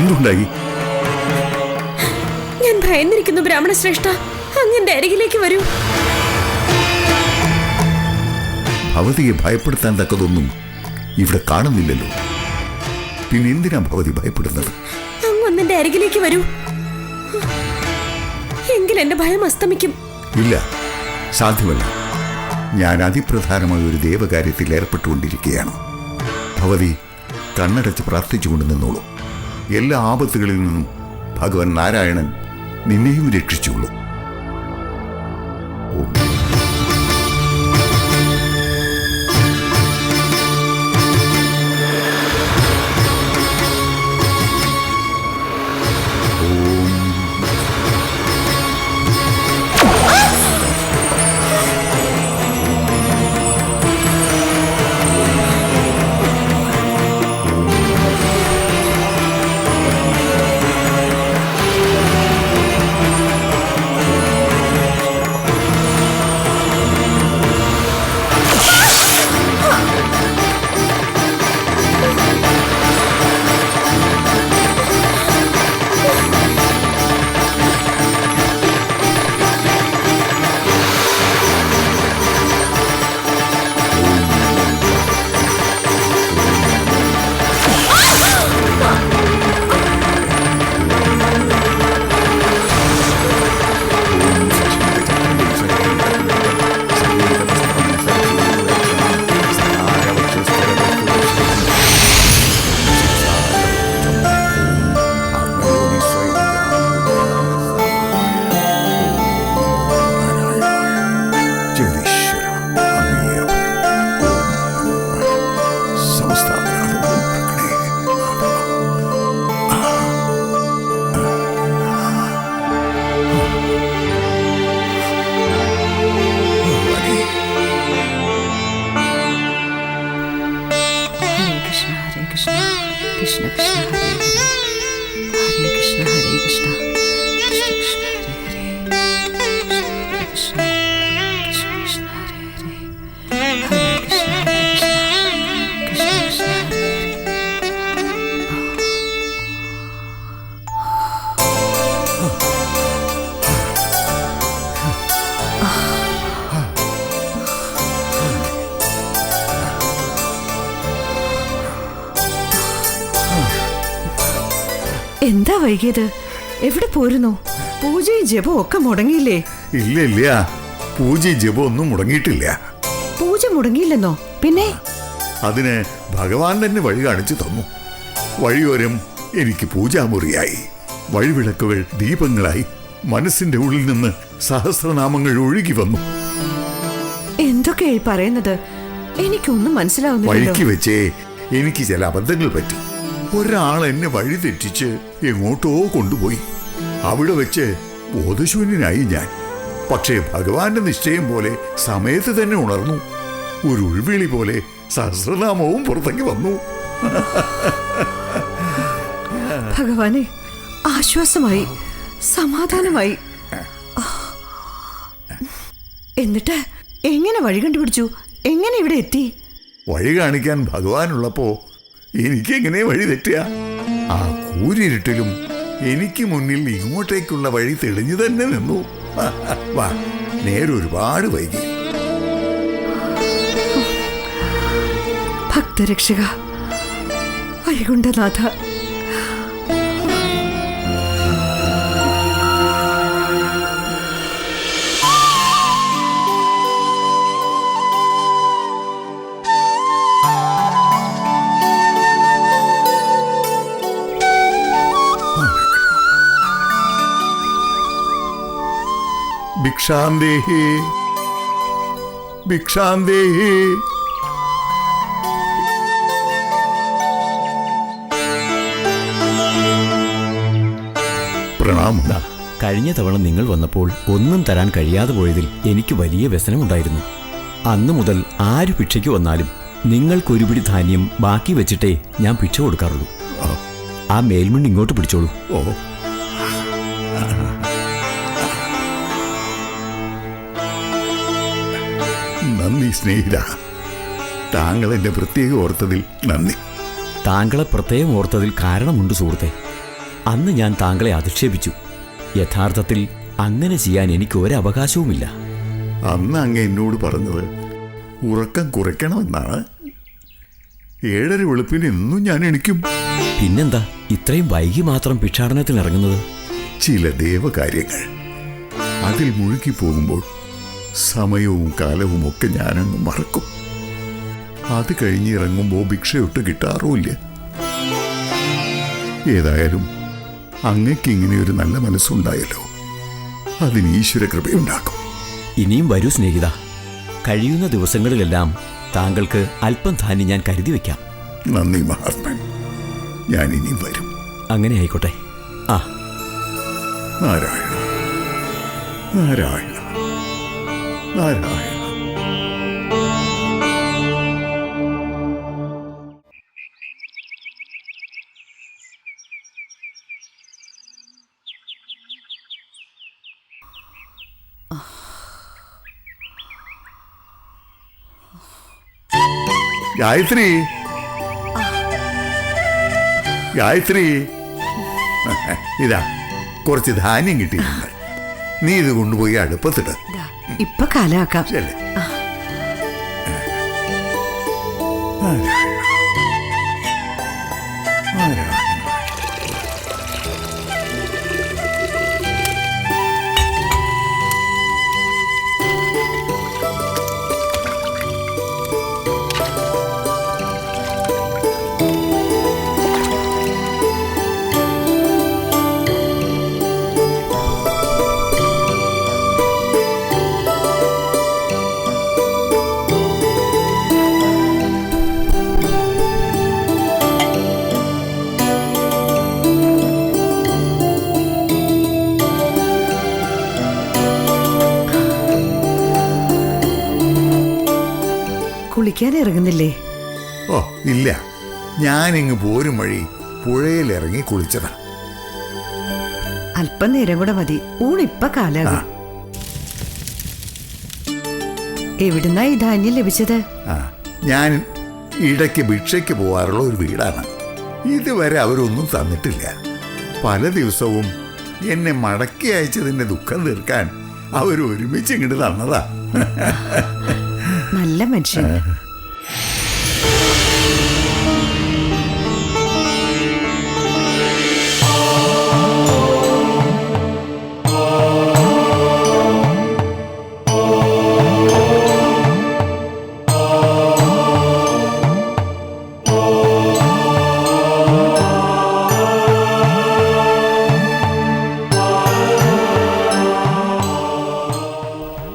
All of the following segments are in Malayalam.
എന്തുണ്ടായി? ഞാൻ ഭയന്നിരിക്കുന്നു ബ്രാഹ്മണ ശ്രേഷ്ഠ. അങ്ങന്റെ അരികിലേക്ക് വരൂ. ഭവതിയെ ഭയപ്പെടുത്താൻ തക്കതൊന്നും ഇവിടെ കാണുന്നില്ലല്ലോ. പിന്നെ എന്തിനാ ഭവതി ഭയപ്പെടുന്നത്? അങ്ങ് ഒന്നെന്റെ അരികിലേക്ക് വരൂ. എങ്കിൽ എന്റെ ഭയം അസ്തമിക്കും. ഇല്ല സാധ്യമല്ല. ഞാൻ അതിപ്രധാനമായ ഒരു ദേവകാര്യത്തിൽ ഏർപ്പെട്ടുകൊണ്ടിരിക്കുകയാണ്. ഭവതി കണ്ണടച്ച് പ്രാർത്ഥിച്ചുകൊണ്ട് നിന്നോളൂ. എല്ലാ ആപത്തുകളിൽ നിന്നും ഭഗവാൻ നാരായണൻ നിന്നെയും രക്ഷിച്ചുള്ളൂ ജഗദീശ്വര കൃഷ്ണ കൃഷ്ണ ഹരേ കൃഷ്ണ ഹരേ കൃഷ്ണ കൃഷ്ണ കൃഷ്ണ. എന്താ വൈകിയത്? എവിടെ പോരുന്നു? പൂജയും ജപവും ഒക്കെ മുടങ്ങിയില്ലേ? ഇല്ല ഇല്ല. പൂജയും ജപവും ഒന്നും മുടങ്ങിയിട്ടില്ല. പൂജ മുടങ്ങിയില്ലെന്നോ? പിന്നെ? അതിന് ഭഗവാൻ തന്നെ വഴി കാണിച്ചു തന്നു. വഴിയോരം എനിക്ക് പൂജാമുറിയായി. വഴിവിളക്കുകൾ ദീപങ്ങളായി മനസ്സിന്റെ ഉള്ളിൽ നിന്ന് സഹസ്രനാമങ്ങൾ ഒഴുകി വന്നു. എന്തൊക്കെയായി പറയുന്നത്? എനിക്കൊന്നും മനസ്സിലാവുന്നു വഴിക്ക് വെച്ചേ എനിക്ക് ചില അബദ്ധങ്ങൾ പറ്റി. ഒരാൾ എന്നെ വഴി തെറ്റിച്ച് എങ്ങോട്ടോ കൊണ്ടുപോയി. അവിടെ വെച്ച് ബോധശൂന്യനായി ഞാൻ. പക്ഷേ ഭഗവാന്റെ നിശ്ചയം പോലെ സമയത്ത് തന്നെ ഉണർന്നു. ഒരു ഉൾവിളി പോലെ സഹസ്രനാമവും പുറത്തേക്ക് വന്നു. ഭഗവാനെ ആശ്വാസമായി സമാധാനമായി. എന്നിട്ട് എങ്ങനെ വഴി കണ്ടുപിടിച്ചു? എങ്ങനെ ഇവിടെ എത്തി? വഴി കാണിക്കാൻ ഭഗവാനുള്ളപ്പോ എനിക്കെങ്ങനെ വഴി തെറ്റുക ആ കൂരിരുട്ടിലും എനിക്ക് മുന്നിൽ ഇങ്ങോട്ടേക്കുള്ള വഴി തെളിഞ്ഞു തന്നെ നിന്നു. വാ നേരെ ഒരുപാട് വൈകി. ഭക്തരക്ഷക വൈകുണ്ഠനാഥ ഭിക്ഷാന്തേഹി. ഭിക്ഷാന്തേഹി. പ്രണാമം. കഴിഞ്ഞ തവണ നിങ്ങൾ വന്നപ്പോൾ ഒന്നും തരാൻ കഴിയാതെ പോയതിൽ എനിക്ക് വലിയ വ്യസനമുണ്ടായിരുന്നു. അന്നു മുതൽ ആര് ഭിക്ഷയ്ക്ക് വന്നാലും നിങ്ങൾക്കൊരു പിടി ധാന്യം ബാക്കി വെച്ചിട്ടേ ഞാൻ ഭിക്ഷ കൊടുക്കാറുള്ളൂ. ആ മേൽമണ്ണി ഇങ്ങോട്ട് പിടിച്ചോളൂ. ഓ. നന്ദി സ്നേഹിത. താങ്കൾ എന്റെ പ്രത്യേകം ഓർത്തതിൽ നന്ദി. താങ്കളെ പ്രത്യേകം ഓർത്തതിൽ കാരണമുണ്ട് സുഹൃത്തെ. അന്ന് ഞാൻ താങ്കളെ അധിക്ഷേപിച്ചു. യഥാർത്ഥത്തിൽ അങ്ങനെ ചെയ്യാൻ എനിക്ക് ഒരവകാശവുമില്ല. അന്ന് അങ്ങ് എന്നോട് പറഞ്ഞത് ഉറക്കം കുറയ്ക്കണമെന്നാണ്. ഏഴര വെളുപ്പിന് എന്നും ഞാൻ എണിക്കും. പിന്നെന്താ? ഇത്രയും വൈകി മാത്രം ഭിക്ഷാടനത്തിൽ ഇറങ്ങുന്നത് ചില ദേവകാര്യങ്ങൾ. അതിൽ മുഴുകി പോകുമ്പോൾ സമയവും കാലവും ഒക്കെ ഞാനങ്ങ് മറക്കും. അത് കഴിഞ്ഞ് ഇറങ്ങുമ്പോൾ ഭിക്ഷയൊട്ട് കിട്ടാറുമില്ല. ഏതായാലും അങ്ങക്ക് ഇങ്ങനെ ഒരു നല്ല മനസ്സുണ്ടായല്ലോ. അതിന് ഈശ്വര കൃപയുണ്ടാക്കും. ഇനിയും വരൂ സ്നേഹിത. കഴിയുന്ന ദിവസങ്ങളിലെല്ലാം താങ്കൾക്ക് അല്പം ധാന്യം ഞാൻ കരുതി വയ്ക്കാം നന്ദി മഹാത്മൻ. ഞാൻ ഇനി വരും. അങ്ങനെ ആയിക്കോട്ടെ. ആ. നാരായണ. നാരായണ. നാരായണ. ഗായത്രി. ഗായത്രി. ഇതാ കുറച്ച് ധാന്യം കിട്ടിയിട്ടുണ്ട്. നീ ഇത് കൊണ്ടുപോയി അടുപ്പത്തിട്ട്. ഇപ്പൊ കാലാക്കാം ശരി. കുളിക്കാൻ ഇറങ്ങുന്നില്ലേ? ഓ ഇല്ല. ഞാനിങ്ങ് പോരും വഴി പുഴയിലിറങ്ങി കുളിച്ചതാ. അല്പം നേരം കൂടെ മതി. ഊണിപ്പ കാലാകും. എവിടുന്നാ ഈ ധാന്യം ലഭിച്ചത്? ആ ഞാൻ ഇടയ്ക്ക് ഭിക്ഷയ്ക്ക് പോവാറുള്ള ഒരു വീടാണ്. ഇതുവരെ അവരൊന്നും തന്നിട്ടില്ല. പല ദിവസവും എന്നെ മടക്കി അയച്ചതിന്റെ ദുഃഖം തീർക്കാൻ അവരൊരുമിച്ച് ഇങ്ങോട്ട് തന്നതാ. നല്ല മനുഷ്യൻ.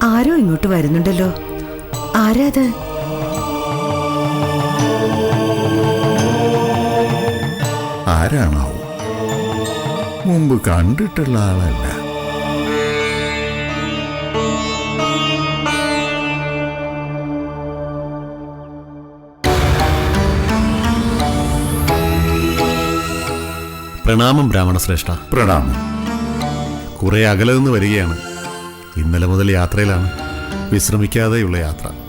ആരോ ഇങ്ങോട്ട് വരുന്നുണ്ടല്ലോ. ആരാ ആരാണോ ആരാണാവും? മുമ്പ് കണ്ടിട്ടുള്ള ആളല്ല. പ്രണാമം ബ്രാഹ്മണ ശ്രേഷ്ഠ പ്രണാമം. കുറെ അകലെ നിന്ന് വരികയാണ്. ഇന്നലെ മുതൽ യാത്രയിലാണ്. വിശ്രമിക്കാതെയുള്ള യാത്ര.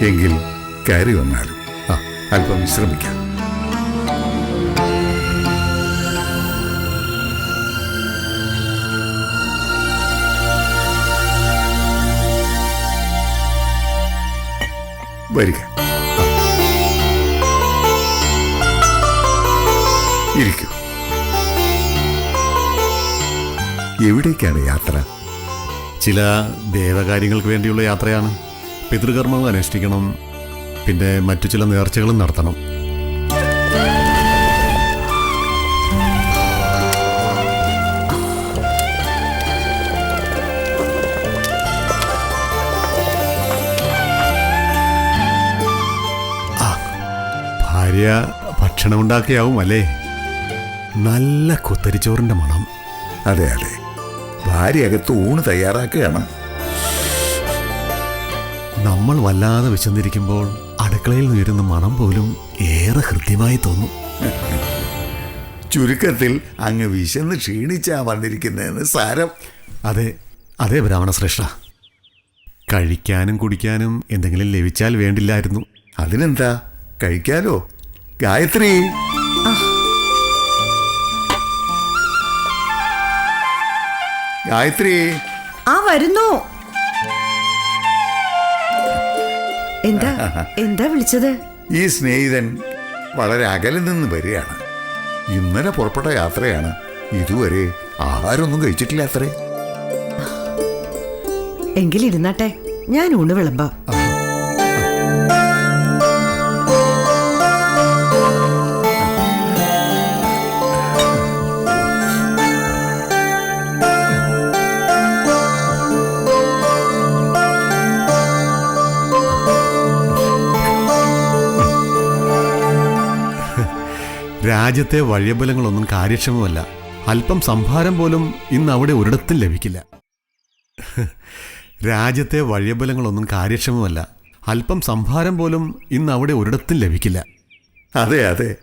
എങ്കിൽ കയറി വന്നാലും ആ അല്പം വിശ്രമിക്കാം. വരിക. ഇരിക്കൂ. എവിടേക്കാണ് യാത്ര? ചില ദേവകാര്യങ്ങൾക്ക് വേണ്ടിയുള്ള യാത്രയാണ്. പിതൃകർമ്മം അനുഷ്ഠിക്കണം. പിന്നെ മറ്റു ചില നേർച്ചകളും നടത്തണം. ഭാര്യ ഭക്ഷണമുണ്ടാക്കിയാവും അല്ലേ? നല്ല കുത്തരിച്ചോറിന്റെ മണം. അതെ അതെ. ഭാര്യ അകത്ത് ഊണ് തയ്യാറാക്കുകയാണ്. നമ്മൾ വല്ലാതെ വിശന്നിരിക്കുമ്പോൾ അടുക്കളയിൽ ഉയരുന്ന മണം പോലും ഏറെ ഹൃദ്യമായി തോന്നും. ചുരുക്കത്തിൽ അങ്ങ് വിശന്ന് ക്ഷീണിച്ചാ വന്നിരിക്കുന്നതെന്ന് സാരം. അതെ അതെ ബ്രാഹ്മണ ശ്രേഷ്ഠ. കഴിക്കാനും കുടിക്കാനും എന്തെങ്കിലും ലഭിച്ചാൽ വേണ്ടില്ലായിരുന്നു. അതിനെന്താ? കഴിക്കാലോ? ഗായത്രി! ഗായത്രി! ആ വരുന്നു. എന്താ? എന്താ വിളിച്ചത്? ഈ സ്നേഹിതൻ വളരെ അകലിൽ നിന്ന് വരികയാണ്. ഇന്നലെ പുറപ്പെട്ട യാത്രയാണ്. ഇതുവരെ ആഹാരമൊന്നും കഴിച്ചിട്ടില്ല അത്രേ. എങ്കിലിരുന്നാട്ടെ ഞാൻ ഊണ് വിളമ്പാം. രാജ്യത്തെ വഴിയബലങ്ങളൊന്നും കാര്യക്ഷമമല്ല. അല്പം സംഭാരം പോലും ഇന്ന് അവിടെ ഒരിടത്തും ലഭിക്കില്ല. രാജ്യത്തെ വഴിയബലങ്ങളൊന്നും കാര്യക്ഷമമല്ല. അല്പം സംഭാരം പോലും ഇന്ന് അവിടെ ഒരിടത്തും ലഭിക്കില്ല. അതെ അതെ.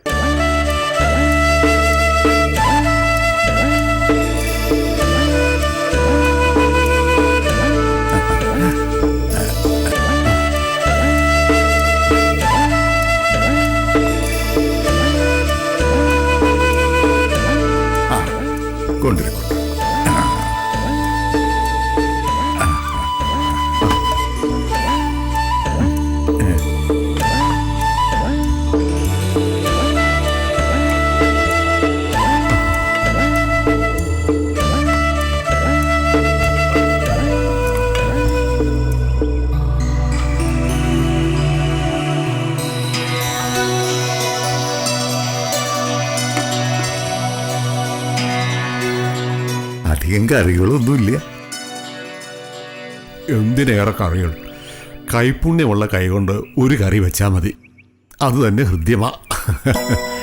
കറികളൊന്നുമില്ല. എന്തിനേറെ കറികൾ? കൈപ്പുണ്യമുള്ള കൈകൊണ്ട് ഒരു കറി വെച്ചാൽ മതി. അത് തന്നെ ഹൃദ്യമാ.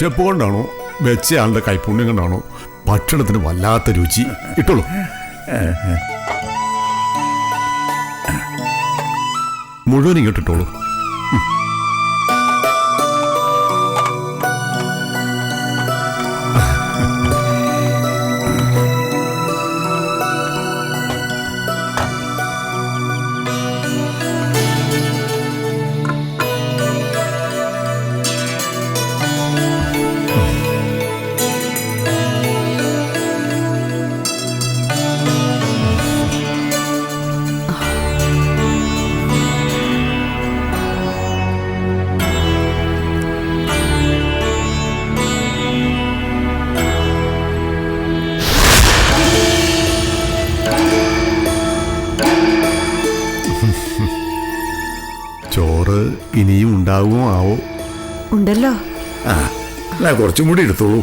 വിശപ്പ് കൊണ്ടാണോ? വെച്ചയാളുടെ കൈപ്പുണ്യം കൊണ്ടാണോ? ഭക്ഷണത്തിന് വല്ലാത്ത രുചി. ഇട്ടോളൂ. മുഴുവൻ ഇങ്ങോട്ടിട്ടോളൂ. ഉണ്ടല്ലോ. ആ കുറച്ചും കൂടി എടുത്തോളൂ.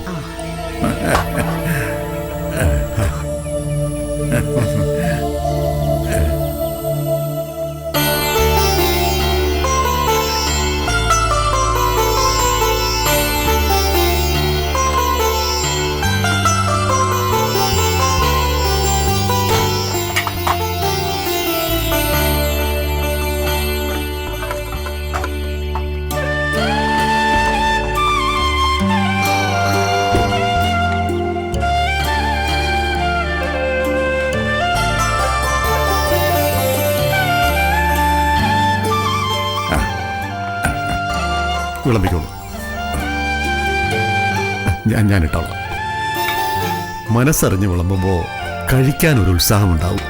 വിളമ്പിക്കോളൂ. ഞാൻ ഇട്ടോളാം. മനസ്സറിഞ്ഞ് വിളമ്പുമ്പോൾ കഴിക്കാൻ ഒരു ഉത്സാഹമുണ്ടാവും.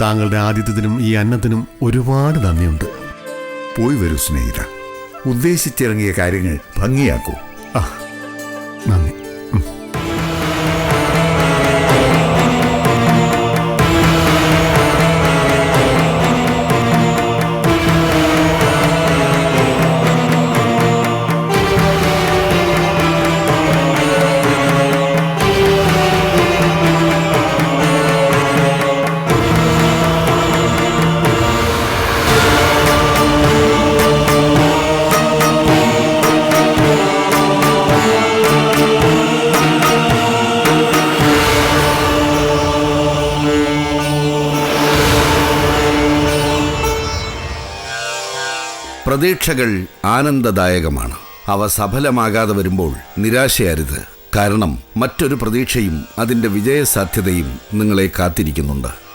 താങ്കളുടെ ആതിഥ്യത്തിനും ഈ അന്നത്തിനും ഒരുപാട് നന്ദിയുണ്ട്. പോയി വരൂ സ്നേഹിത. ഉദ്ദേശിച്ചിറങ്ങിയ കാര്യങ്ങൾ ഭംഗിയാക്കൂ. ആ നന്ദി. പ്രതീക്ഷകൾ ആനന്ദദായകമാണ്. അവ സഫലമാകാതെ വരുമ്പോൾ നിരാശയരുത്. കാരണം മറ്റൊരു പ്രതീക്ഷയും അതിന്റെ വിജയസാധ്യതയും നിങ്ങളെ കാത്തിരിക്കുന്നുണ്ട്.